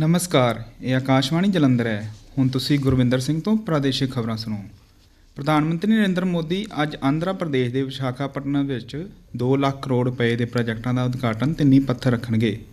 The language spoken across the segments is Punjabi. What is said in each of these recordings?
ਨਮਸਕਾਰ, ਇਹ ਆਕਾਸ਼ਵਾਣੀ ਜਲੰਧਰ ਹੈ। ਹੁਣ ਤੁਸੀਂ ਗੁਰਵਿੰਦਰ ਸਿੰਘ ਤੋਂ ਪ੍ਰਾਦੇਸ਼ਿਕ ਖਬਰਾਂ ਸੁਣੋ। ਪ੍ਰਧਾਨ ਮੰਤਰੀ ਨਰਿੰਦਰ ਮੋਦੀ ਅੱਜ ਆਂਧਰਾ ਪ੍ਰਦੇਸ਼ ਦੇ ਵਿਸ਼ਾਖਾਪਟਨਮ ਵਿੱਚ 2 ਲੱਖ ਕਰੋੜ ਰੁਪਏ ਦੇ ਪ੍ਰੋਜੈਕਟਾਂ ਦਾ ਉਦਘਾਟਨ ਤੇ ਨੀਂਹ ਪੱਥਰ ਰੱਖਣਗੇ।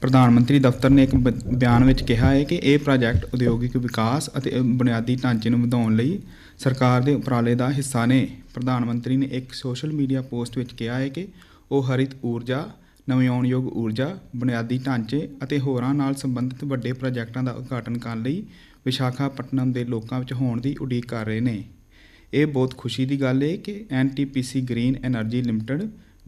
ਪ੍ਰਧਾਨ ਮੰਤਰੀ ਦਫ਼ਤਰ ਨੇ ਇੱਕ ਬ- ਬਿਆਨ ਵਿੱਚ ਕਿਹਾ ਹੈ ਕਿ ਇਹ ਪ੍ਰੋਜੈਕਟ ਉਦਯੋਗਿਕ ਵਿਕਾਸ ਅਤੇ ਬੁਨਿਆਦੀ ਢਾਂਚੇ ਨੂੰ ਵਧਾਉਣ ਲਈ ਸਰਕਾਰ ਦੇ ਉਪਰਾਲੇ ਦਾ ਹਿੱਸਾ ਨੇ। ਪ੍ਰਧਾਨ ਮੰਤਰੀ ਨੇ ਇੱਕ ਸੋਸ਼ਲ ਮੀਡੀਆ ਪੋਸਟ ਵਿੱਚ ਕਿਹਾ ਹੈ ਕਿ ਉਹ ਹਰਿਤ ਊਰਜਾ ਨਵਿਆਉਣਯੋਗ ਊਰਜਾ, ਬੁਨਿਆਦੀ ਢਾਂਚੇ ਅਤੇ ਹੋਰਾਂ ਨਾਲ ਸੰਬੰਧਿਤ ਵੱਡੇ ਪ੍ਰੋਜੈਕਟਾਂ ਦਾ ਉਦਘਾਟਨ ਕਰਨ ਲਈ ਵਿਸ਼ਾਖਾਪਟਨਮ ਦੇ ਲੋਕਾਂ ਵਿੱਚ ਹੋਣ ਦੀ ਉਡੀਕ ਕਰ ਰਹੇ ਨੇ। ਇਹ ਬਹੁਤ ਖੁਸ਼ੀ ਦੀ ਗੱਲ ਹੈ ਕਿ NTPC green energy limited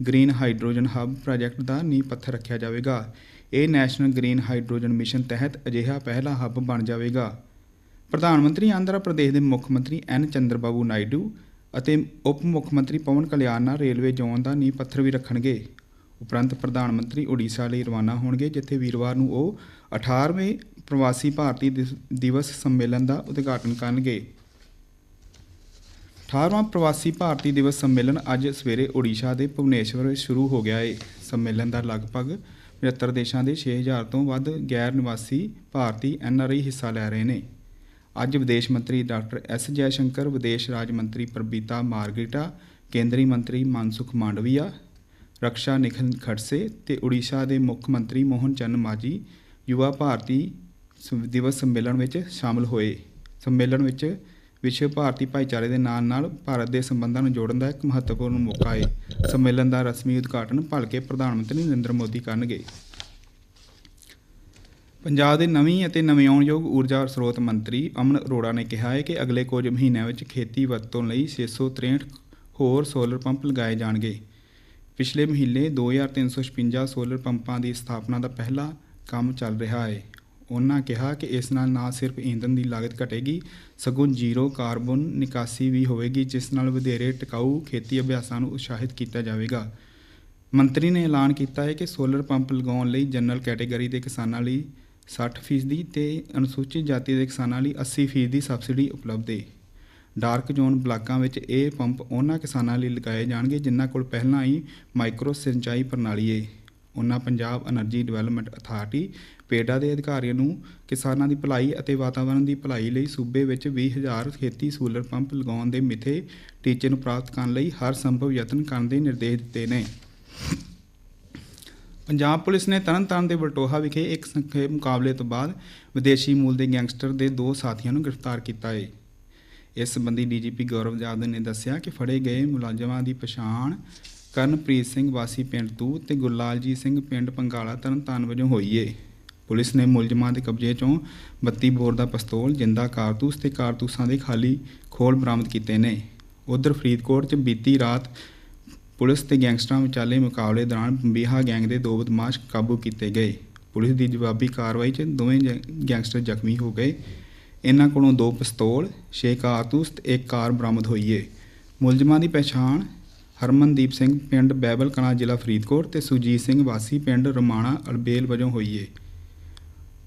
green hydrogen hub project ਦਾ ਨੀਂਹ ਪੱਥਰ ਰੱਖਿਆ ਜਾਵੇਗਾ। ਇਹ ਨੈਸ਼ਨਲ ਗ੍ਰੀਨ ਹਾਈਡਰੋਜਨ ਮਿਸ਼ਨ ਤਹਿਤ ਅਜਿਹਾ ਪਹਿਲਾ ਹੱਬ ਬਣ ਜਾਵੇਗਾ। ਪ੍ਰਧਾਨ ਮੰਤਰੀ ਆਂਧਰਾ ਪ੍ਰਦੇਸ਼ ਦੇ ਮੁੱਖ ਮੰਤਰੀ ਐਨ ਚੰਦਰਬਾਬੂ ਨਾਇਡੂ ਅਤੇ ਉਪ ਮੁੱਖ ਮੰਤਰੀ ਪਵਨ ਕਲਿਆਣ ਨਾਲ ਰੇਲਵੇ ਜ਼ੋਨ ਦਾ ਨੀਂਹ ਪੱਥਰ ਵੀ ਰੱਖਣਗੇ। ਉਪਰੰਤ ਪ੍ਰਧਾਨ ਮੰਤਰੀ ਓਡੀਸ਼ਾ ਲਈ ਰਵਾਨਾ ਹੋਣਗੇ, ਜਿੱਥੇ ਵੀਰਵਾਰ ਨੂੰ ਉਹ 18ਵੇਂ ਪ੍ਰਵਾਸੀ ਭਾਰਤੀ ਦਿਵਸ ਸੰਮੇਲਨ ਦਾ ਉਦਘਾਟਨ ਕਰਨਗੇ। 18ਵਾਂ ਪ੍ਰਵਾਸੀ ਭਾਰਤੀ ਦਿਵਸ ਸੰਮੇਲਨ ਅੱਜ ਸਵੇਰੇ ਓਡੀਸ਼ਾ ਦੇ ਭੁਵਨੇਸ਼ਵਰ ਵਿੱਚ ਸ਼ੁਰੂ ਹੋ ਗਿਆ ਹੈ ਸੰਮੇਲਨ ਦਾ ਲਗਭਗ 75 ਦੇਸ਼ਾਂ ਦੇ 6000 ਤੋਂ ਵੱਧ ਗੈਰ ਨਿਵਾਸੀ ਭਾਰਤੀ ਐਨਆਰਆਈ ਹਿੱਸਾ ਲੈ ਰਹੇ ਨੇ। ਅੱਜ ਵਿਦੇਸ਼ ਮੰਤਰੀ ਡਾਕਟਰ ਐਸ ਜੈਸ਼ੰਕਰ ਵਿਦੇਸ਼ ਰਾਜ ਮੰਤਰੀ ਪ੍ਰਬੀਤਾ ਮਾਰਗਰੀਟਾ, ਕੇਂਦਰੀ ਮੰਤਰੀ ਮਨਸੁਖ ਮਾਂਡਵੀਆ ਰਕਸ਼ਾ ਨਿਖਿਲ ਖੜਸੇ ਤੇ ਉੜੀਸਾ ਦੇ ਮੁੱਖ ਮੰਤਰੀ ਮੋਹਨ ਚੰਦ ਮਾਜੀ ਯੁਵਾ ਭਾਰਤੀ ਦਿਵਸ ਸੰਮੇਲਨ ਵਿੱਚ ਸ਼ਾਮਲ ਹੋਏ। ਸੰਮੇਲਨ ਵਿੱਚ ਵਿਸ਼ਵ ਭਾਰਤੀ ਭਾਈਚਾਰੇ ਦੇ ਨਾਲ ਨਾਲ ਭਾਰਤ ਦੇ ਸੰਬੰਧਾਂ ਨੂੰ ਜੋੜਨ ਦਾ ਇੱਕ ਮਹੱਤਵਪੂਰਨ ਮੌਕਾ ਹੈ ਸੰਮੇਲਨ ਦਾ ਰਸਮੀ ਉਦਘਾਟਨ ਭਲਕੇ ਪ੍ਰਧਾਨ ਮੰਤਰੀ ਨਰਿੰਦਰ ਮੋਦੀ ਕਰਨਗੇ। ਪੰਜਾਬ ਦੇ ਨਵੀਂ ਅਤੇ ਨਵਿਆਉਣਯੋਗ ਊਰਜਾ ਸਰੋਤ ਮੰਤਰੀ ਅਮਨ ਅਰੋੜਾ ਨੇ ਕਿਹਾ ਹੈ ਕਿ ਅਗਲੇ ਕੁਝ ਮਹੀਨਿਆਂ ਵਿੱਚ ਖੇਤੀ ਵਰਤੋਂ ਲਈ 663 ਹੋਰ ਸੋਲਰ ਪੰਪ ਲਗਾਏ ਜਾਣਗੇ। ਪਿਛਲੇ ਮਹੀਨੇ 2356 ਸੋਲਰ ਪੰਪਾਂ ਦੀ ਸਥਾਪਨਾ ਦਾ ਪਹਿਲਾ ਕੰਮ ਚੱਲ ਰਿਹਾ ਹੈ। ਉਹਨਾਂ ਕਿਹਾ ਕਿ ਇਸ ਨਾਲ ਨਾ ਸਿਰਫ ਈਂਧਨ ਦੀ ਲਾਗਤ ਘਟੇਗੀ, ਸਗੋਂ ਜ਼ੀਰੋ ਕਾਰਬਨ ਨਿਕਾਸੀ ਵੀ ਹੋਵੇਗੀ, ਜਿਸ ਨਾਲ ਵਧੇਰੇ ਟਿਕਾਊ ਖੇਤੀ ਅਭਿਆਸਾਂ ਨੂੰ ਉਤਸ਼ਾਹਿਤ ਕੀਤਾ ਜਾਵੇਗਾ। ਮੰਤਰੀ ਨੇ ਐਲਾਨ ਕੀਤਾ ਹੈ ਕਿ ਸੋਲਰ ਪੰਪ ਲਗਾਉਣ ਲਈ ਜਨਰਲ ਕੈਟਾਗਰੀ ਦੇ ਕਿਸਾਨਾਂ ਲਈ 60% ਤੇ ਅਨੁਸੂਚਿਤ ਜਾਤੀ ਦੇ ਕਿਸਾਨਾਂ ਲਈ 80% ਦੀ ਸਬਸਿਡੀ ਉਪਲਬਧ ਹੈ ਡਾਰਕ ਜ਼ੋਨ ਬਲਾਕਾਂ ਵਿੱਚ ਇਹ ਪੰਪ ਉਹਨਾਂ ਕਿਸਾਨਾਂ ਲਈ ਲਗਾਏ ਜਾਣਗੇ, ਜਿਨ੍ਹਾਂ ਕੋਲ ਪਹਿਲਾਂ ਹੀ ਮਾਈਕਰੋ ਸਿੰਚਾਈ ਪ੍ਰਣਾਲੀ ਹੈ ਉਹਨਾਂ Punjab energy development authority PEDA ਦੇ ਅਧਿਕਾਰੀਆਂ ਨੂੰ ਕਿਸਾਨਾਂ ਦੀ ਭਲਾਈ ਅਤੇ ਵਾਤਾਵਰਣ ਦੀ ਭਲਾਈ ਲਈ ਸੂਬੇ ਵਿੱਚ 20000 ਖੇਤੀ ਸੋਲਰ ਪੰਪ ਲਗਾਉਣ ਦੇ ਮਿੱਥੇ ਟੀਚੇ ਨੂੰ ਪ੍ਰਾਪਤ ਕਰਨ ਲਈ ਹਰ ਸੰਭਵ ਯਤਨ ਕਰਨ ਦੇ ਨਿਰਦੇਸ਼ ਦਿੱਤੇ ਨੇ। ਪੰਜਾਬ ਪੁਲਿਸ ਨੇ ਤਰਨਤਾਰਨ ਦੇ ਬਲਟੋਹਾ ਵਿਖੇ ਇੱਕ ਸੰਖੇਪ ਮੁਕਾਬਲੇ ਤੋਂ ਬਾਅਦ ਵਿਦੇਸ਼ੀ ਮੂਲ ਦੇ ਗੈਂਗਸਟਰ ਦੇ ਦੋ ਸਾਥੀਆਂ ਨੂੰ ਗ੍ਰਿਫਤਾਰ ਕੀਤਾ ਹੈ ਇਸ ਸੰਬੰਧੀ ਡੀਜੀਪੀ ਗੌਰਵ ਜਾਦਵ ਨੇ ਦੱਸਿਆ ਕਿ ਫੜੇ ਗਏ ਮੁਲਾਜ਼ਮਾਂ ਦੀ ਪਛਾਣ ਕਰਨਪ੍ਰੀਤ ਸਿੰਘ ਵਾਸੀ ਪਿੰਡ ਤੂ ਤੇ ਗੁਰਲਾਲਜੀਤ ਸਿੰਘ ਪਿੰਡ ਪੰਗਾਲਾ ਤਰਨਤਾਰਨ ਵਜੋਂ ਹੋਈ ਏ। ਪੁਲਿਸ ਨੇ ਮੁਲਜ਼ਮਾਂ ਦੇ ਕਬਜ਼ੇ ਚੋਂ 32 ਬੋਰ ਦਾ ਪਿਸਤੌਲ, ਜਿੰਦਾ ਕਾਰਤੂਸ ਤੇ ਕਾਰਤੂਸਾਂ ਦੇ ਖਾਲੀ ਖੋਲ ਬਰਾਮਦ ਕੀਤੇ ਨੇ। ਉਧਰ ਫਰੀਦਕੋਟ 'ਚ ਬੀਤੀ ਰਾਤ ਪੁਲਿਸ ਤੇ ਗੈਂਗਸਟਰਾਂ ਵਿਚਾਲੇ ਮੁਕਾਬਲੇ ਦੌਰਾਨ ਬੰਬੀਹਾ ਗੈਂਗ ਦੇ ਦੋ ਬਦਮਾਸ਼ ਕਾਬੂ ਕੀਤੇ ਗਏ। ਪੁਲਿਸ ਦੀ ਜਵਾਬੀ ਕਾਰਵਾਈ 'ਚ ਦੋਵੇਂ ਜੈ- ਗੈਂਗਸਟਰ ਜ਼ਖਮੀ ਹੋ ਗਏ। ਇਹਨਾਂ ਕੋਲੋਂ ਦੋ ਪਿਸਤੌਲ, ਛੇ ਕਾਰਤੂਸ ਤੇ ਇੱਕ ਕਾਰ ਬਰਾਮਦ ਹੋਈ ਏ। ਮੁਲਜ਼ਮਾਂ ਦੀ ਪਛਾਣ ਹਰਮਨਦੀਪ ਸਿੰਘ ਪਿੰਡ ਬੈਬਲ ਕਲਾਂ ਜ਼ਿਲ੍ਹਾ ਫਰੀਦਕੋਟ ਤੇ ਸੁਜੀਤ ਸਿੰਘ ਵਾਸੀ ਪਿੰਡ ਰਮਾਣਾ ਅਲਬੇਲ ਵਜੋਂ ਹੋਈ ਏ।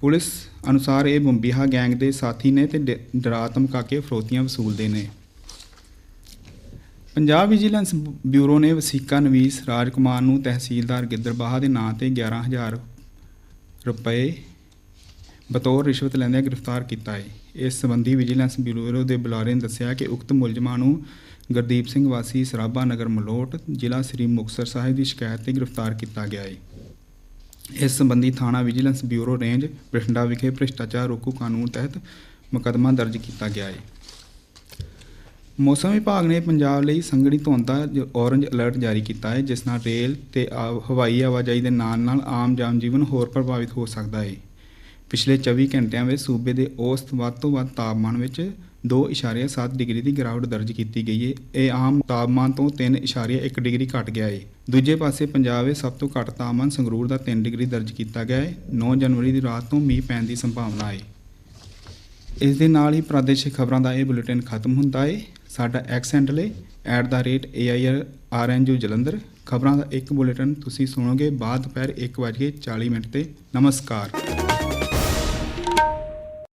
ਪੁਲਿਸ ਅਨੁਸਾਰ ਇਹ ਬੰਬੀਹਾ ਗੈਂਗ ਦੇ ਸਾਥੀ ਨੇ ਤੇ ਡਰਾ ਧਮਕਾ ਕੇ ਫਰੋਤੀਆਂ ਵਸੂਲਦੇ ਨੇ। ਪੰਜਾਬ ਵਿਜੀਲੈਂਸ ਬਿਊਰੋ ਨੇ ਵਸੀਕਾ ਨਵੀਸ ਰਾਜਕੁਮਾਰ ਨੂੰ ਤਹਿਸੀਲਦਾਰ ਗਿੱਦਰਬਾਹਾ ਦੇ ਨਾਂ ਤੇ 11000 ਰੁਪਏ ਬਤੌਰ ਰਿਸ਼ਵਤ ਲੈਂਦਿਆਂ ਗ੍ਰਿਫਤਾਰ ਕੀਤਾ ਹੈ। ਇਸ ਸੰਬੰਧੀ ਵਿਜੀਲੈਂਸ ਬਿਊਰੋ ਦੇ ਬੁਲਾਰੇ ਨੇ ਦੱਸਿਆ ਕਿ ਉਕਤ ਮੁਲਜ਼ਮਾਂ ਨੂੰ ਗੁਰਦੀਪ ਸਿੰਘ ਵਾਸੀ, ਸਰਾਭਾ ਨਗਰ, ਮਲੋਟ, ਜ਼ਿਲ੍ਹਾ ਸ੍ਰੀ ਮੁਕਤਸਰ ਸਾਹਿਬ ਦੀ ਸ਼ਿਕਾਇਤ ਤੇ ਗ੍ਰਿਫਤਾਰ ਕੀਤਾ ਗਿਆ ਹੈ। ਇਸ ਸੰਬੰਧੀ ਥਾਣਾ ਵਿਜੀਲੈਂਸ ਬਿਊਰੋ ਰੇਂਜ ਬਠਿੰਡਾ ਵਿਖੇ ਭ੍ਰਿਸ਼ਟਾਚਾਰ ਰੋਕੂ ਕਾਨੂੰਨ ਤਹਿਤ ਮੁਕੱਦਮਾ ਦਰਜ ਕੀਤਾ ਗਿਆ ਹੈ। ਮੌਸਮ ਵਿਭਾਗ ਨੇ ਪੰਜਾਬ ਲਈ ਸੰਘਣੀ ਧੁੰਦ ਦਾ ਔਰੰਜ ਅਲਰਟ ਜਾਰੀ ਕੀਤਾ ਹੈ, ਜਿਸ ਨਾਲ ਰੇਲ ਤੇ ਆ- ਹਵਾਈ ਆਵਾਜਾਈ ਦੇ ਨਾਲ ਨਾਲ ਆਮ ਜਨ ਜੀਵਨ ਹੋਰ ਪ੍ਰਭਾਵਿਤ ਹੋ ਸਕਦਾ ਹੈ। ਪਿਛਲੇ 24 ਘੰਟਿਆਂ ਵਿੱਚ ਸੂਬੇ ਦੇ ਔਸਤ ਵੱਧ ਤੋਂ ਵੱਧ ਤਾਪਮਾਨ ਵਿੱਚ 2.7 ਡਿਗਰੀ ਦੀ ਗਿਰਾਵਟ ਦਰਜ ਕੀਤੀ ਗਈ ਹੈ ਇਹ ਆਮ ਤਾਪਮਾਨ ਤੋਂ 3.1 ਡਿਗਰੀ ਘਟ ਗਿਆ ਹੈ ਦੂਜੇ ਪਾਸੇ ਪੰਜਾਬ ਵਿੱਚ ਸਭ ਤੋਂ ਘੱਟ ਤਾਪਮਾਨ ਸੰਗਰੂਰ ਦਾ 3 ਡਿਗਰੀ ਦਰਜ ਕੀਤਾ ਗਿਆ ਹੈ 9 ਜਨਵਰੀ ਦੀ ਰਾਤ ਤੋਂ ਮੀਂਹ ਪੈਣ ਦੀ ਸੰਭਾਵਨਾ ਹੈ ਇਸ ਦੇ ਨਾਲ ਹੀ ਪ੍ਰਾਦੇਸ਼ਿਕ ਖਬਰਾਂ ਦਾ ਇਹ ਬੁਲੇਟਿਨ ਖਤਮ ਹੁੰਦਾ ਹੈ ਸਾਡਾ ਐਕਸ ਹੈਂਡਲ ਹੈ @airrnju ਜਲੰਧਰ। ਖਬਰਾਂ ਦਾ ਇੱਕ ਬੁਲੇਟਿਨ ਤੁਸੀਂ ਸੁਣੋਗੇ ਬਾਅਦ ਦੁਪਹਿਰ 1:40 ਮਿੰਟ ਤੇ। ਨਮਸਕਾਰ।